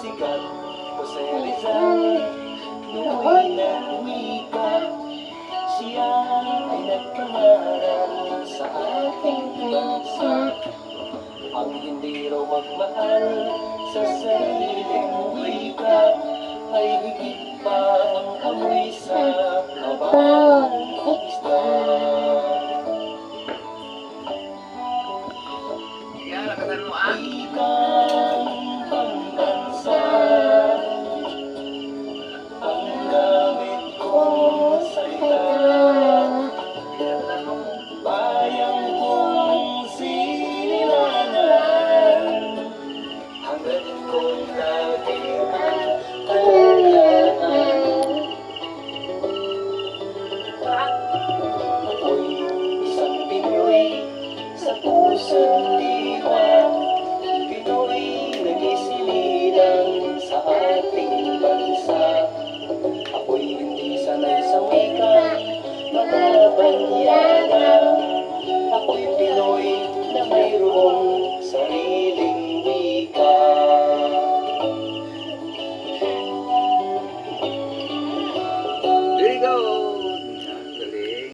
sikat Jose Rizal Noong nagwika Siya ay nagpangaral sa ating bansa Ang hindi raw magmahal sa sariling wika Ay higit pa ang amoy sa kabawan Jesus.